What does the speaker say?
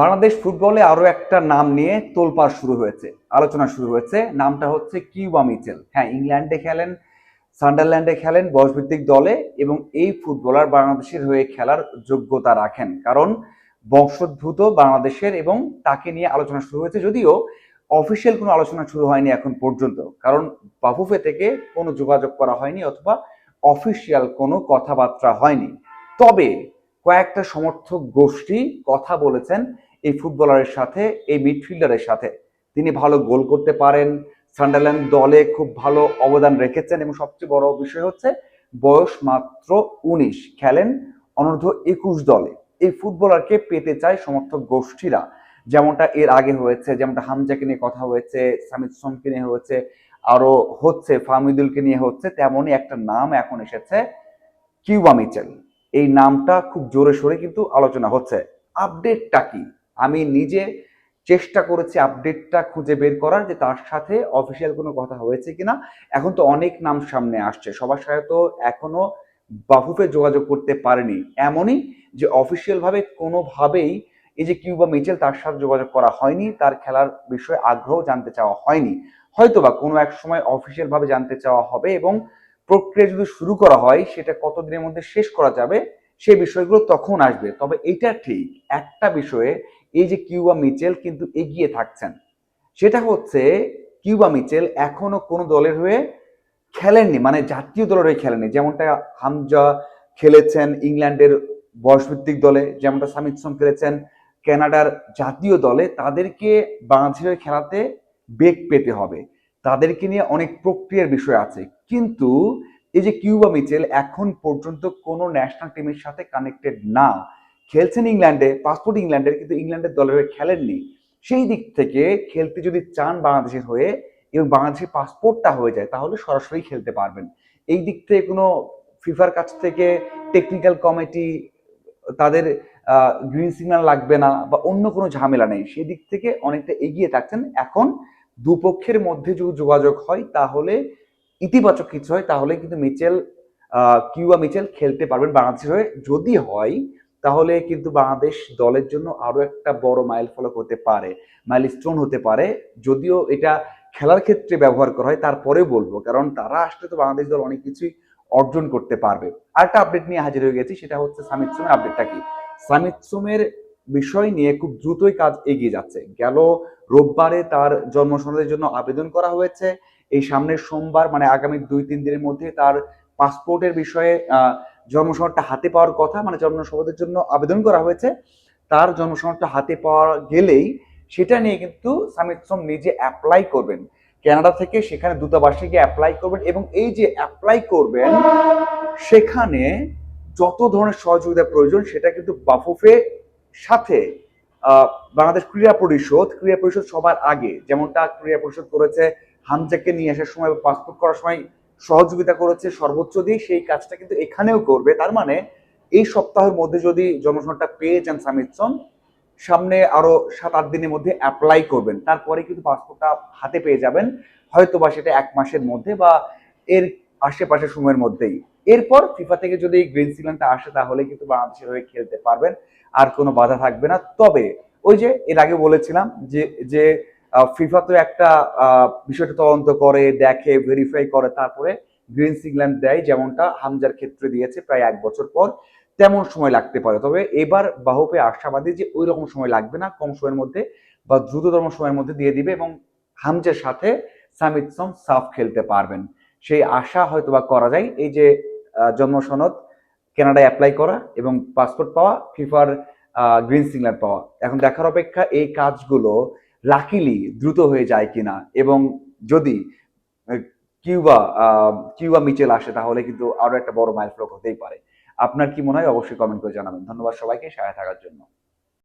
বাংলাদেশ ফুটবলে আরও একটা নাম নিয়ে তোলপাড় শুরু হয়েছে, আলোচনা শুরু হয়েছে। নামটা হচ্ছে কিউবা মিচেল। হ্যাঁ ইংল্যান্ডে খেলেন, সান্ডারল্যান্ডে খেলেন বয়সভিত্তিক দলে এবং এই ফুটবলার বাংলাদেশের হয়ে খেলার যোগ্যতা রাখেন। কারণ বংশোদ্ভূত বাংলাদেশের এবং তাকে নিয়ে আলোচনা শুরু হয়েছে যদিও অফিসিয়াল কোনো আলোচনা শুরু হয়নি এখন পর্যন্ত। কারণ বাফুফে থেকে কোনো যোগাযোগ করা হয়নি অথবা অফিসিয়াল কোনো কথাবার্তা হয়নি। তবে কয়েকটা সমর্থক গোষ্ঠী কথা বলেছেন এই ফুটবলারের সাথে, এই মিডফিল্ডারের সাথে। তিনি ভালো গোল করতে পারেন, সান্ডারল্যান্ড দলে খুব ভালো অবদান রেখেছেন এবং সবচেয়ে বড় বিষয় হচ্ছে বয়স মাত্র উনিশ। খেলেন অনূর্ধ্ব একুশ দলে। এই ফুটবলারকে পেতে চায় সমর্থক গোষ্ঠীরা। যেমনটা এর আগে হয়েছে, যেমনটা হামজাকে নিয়ে কথা হয়েছে, সামিদ সোমকে নিয়ে হয়েছে আরও হচ্ছে ফাহমিদুলকে নিয়ে হচ্ছে, তেমনই একটা নাম এখন এসেছে কিউবা মিচেল। এই নামটা খুব জোরে সোরে কিন্তু আলোচনা হচ্ছে। আপডেটটা কি? আমি নিজে চেষ্টা করেছি আপডেটটা খুঁজে বের করার যে তার সাথে অফিসিয়াল কোনো কথা হয়েছে কিনা। এখন তো অনেক নাম সামনে আসছে। সবার সাথে তো এখনও বাফুফে যোগাযোগ করতে পারেনি। এমনই যে অফিসিয়াল ভাবে কোনোভাবেই এই যে কিউবা মিচেল তার সাথে যোগাযোগ করা হয়নি, তার খেলার বিষয়ে আগ্রহ জানতে চাওয়া হয়নি। হয়তোবা কোনো এক সময় অফিসিয়াল ভাবে জানতে চাওয়া হবে এবং প্রক্রিয়া যদি শুরু করা হয়, সেটা কতদিনের মধ্যে শেষ করা যাবে সেই বিষয়গুলো তখন আসবে। তবে এটা ঠিক, একটা বিষয়ে এই যে কিউবা মিচেল কিন্তু এগিয়ে থাকছেন, সেটা হচ্ছে কিউবা মিচেল এখনও কোনো দলের হয়ে খেলেননি মানে জাতীয় দলের হয়ে খেলেননি। যেমনটা হামজা খেলেছেন ইংল্যান্ডের বয়সভিত্তিক দলে, যেমনটা সামিদসন খেলেছেন কানাডার জাতীয় দলে, তাদেরকে বাংলাদেশের খেলাতে বেগ পেতে হবে। তাদেরকে নিয়ে অনেক প্রক্রিয়ার বিষয় আছে। কিন্তু এই যে কিউবা মিচেল এখন পর্যন্ত কোনো ন্যাশনাল টিমের সাথে কানেক্টেড না। খেলছেন ইংল্যান্ডে পাসপোর্ট ইংল্যান্ডের কিন্তু ইংল্যান্ডের দলের হয়ে খেলেননি। সেই দিক থেকে খেলতে যদি চান বাংলাদেশের হয়ে এবং বাংলাদেশের পাসপোর্টটা হয়ে যায়, তাহলে সরাসরি খেলতে পারবেন। এই দিক থেকে কোনো ফিফার কাছ থেকে টেকনিক্যাল কমিটি তাদের গ্রিন সিগন্যাল লাগবে না বা অন্য কোনো ঝামেলা নেই। সেই দিক থেকে অনেকটা এগিয়ে থাকছেন। এখন দুপক্ষের মধ্যে যদি যোগাযোগ হয়, তাহলে ইতিবাচক কিছু হয়, তাহলে কিন্তু মিচেল কিউবা মিচেল খেলতে পারবেন বাংলাদেশের হয়ে। যদি হয়, তাহলে কিন্তু বাংলাদেশ দলের জন্য আরও একটা বড় মাইল ফলক হতে পারে মাইল স্টোন হতে পারে। যদিও এটা খেলার ক্ষেত্রে ব্যবহার করা হয় তারপরেও বলব, কারণ তারা আসলে তো বাংলাদেশ দল অনেক কিছুই অর্জন করতে পারবে। আরেকটা আপডেট নিয়ে হাজির হয়ে গেছি, সেটা হচ্ছে সামিত সোমের আপডেটটা কি? সামিত সোমের বিষয় নিয়ে খুব দ্রুতই কাজ এগিয়ে যাচ্ছে। গেল রোববারে তার জন্মসনদের জন্য আবেদন করা হয়েছে। এই সামনের সোমবার মানে আগামী দুই, তিন দিনের মধ্যে তার পাসপোর্টের বিষয়ে জন্মসনদটা হাতে পাওয়ার কথা মানে জন্মসনদের জন্য আবেদন করা হয়েছে। তার জন্মসনদটা হাতে পাওয়া গেলেই সেটা নিয়ে কিন্তু সামিত সোম নিজে অ্যাপ্লাই করবেন। কানাডা থেকে সেখানে দূতাবাসে গিয়ে অ্যাপ্লাই করবেন এবং এই যে অ্যাপ্লাই করবেন, সেখানে যত ধরনের সহযোগিতা প্রয়োজন সেটা কিন্তু বাফুফে সাথে বাংলাদেশ ক্রীড়া পরিষদ ক্রীড়া পরিষদ সবার আগে যেমনটা ক্রীড়া পরিষদ করেছে, হামজাকে নিয়ে আসার সময় পাসপোর্ট করার সময় সহযোগিতা করেছে, সর্বোচ্চ দিয়ে সেই কাজটা কিন্তু এখানেও করবে। তার মানে এই সপ্তাহের মধ্যে যদি জনসনটা পেয়ে যান সামিতসন সামনে আরও সাত আট দিনের মধ্যে অ্যাপ্লাই করবেন। তারপরে কিন্তু পাসপোর্টটা হাতে পেয়ে যাবেন। হয়তো বা সেটা এক মাসের মধ্যে বা এর আশেপাশে সময়ের মধ্যেই। এরপর ফিফা থেকে যদি এই গ্রিন সিগন্যালটা আসে, তাহলে কিন্তু বাংলাদেশের হয়ে খেলতে পারবেন। আর কোনো বাধা থাকবে না। তবে ওই যে এর আগে বলেছিলাম যে যে ফিফা তো একটা বিষয়টা তদন্ত করে, দেখে ভেরিফাই করে, তারপরে গ্রিন সিগন্যাল দেয় যেমনটা হামজার ক্ষেত্রে দিয়েছে প্রায় এক বছর পর। তেমন সময় লাগতে পারে। তবে এবার বাহুপে আশাবাদী যে ওই রকম সময় লাগবে না, কম সময়ের মধ্যে বা দ্রুততম সময়ের মধ্যে দিয়ে দিবে এবং হামজের সাথে সামিত সম সাফ খেলতে পারবেন। সেই আশা হয়তো বা করা যায়। এই যে জন্ম সনদ, কেনাডায় অ্যাপ্লাই করা এবং পাসপোর্ট পাওয়া, ফিফার গ্রিন সিগন্যাল পাওয়া। এখন দেখার অপেক্ষা, এই কাজগুলো লাকিলি দ্রুত হয়ে যায় কিনা এবং যদি কিউবা কিউবা মিচেল আসে তাহলে কিন্তু আরও একটা বড় মাইল ফ্লক হতেই পারে। আপনার কি মনে হয়? অবশ্যই কমেন্ট করে জানাবেন। ধন্যবাদ সবাইকে সহায় থাকার জন্য।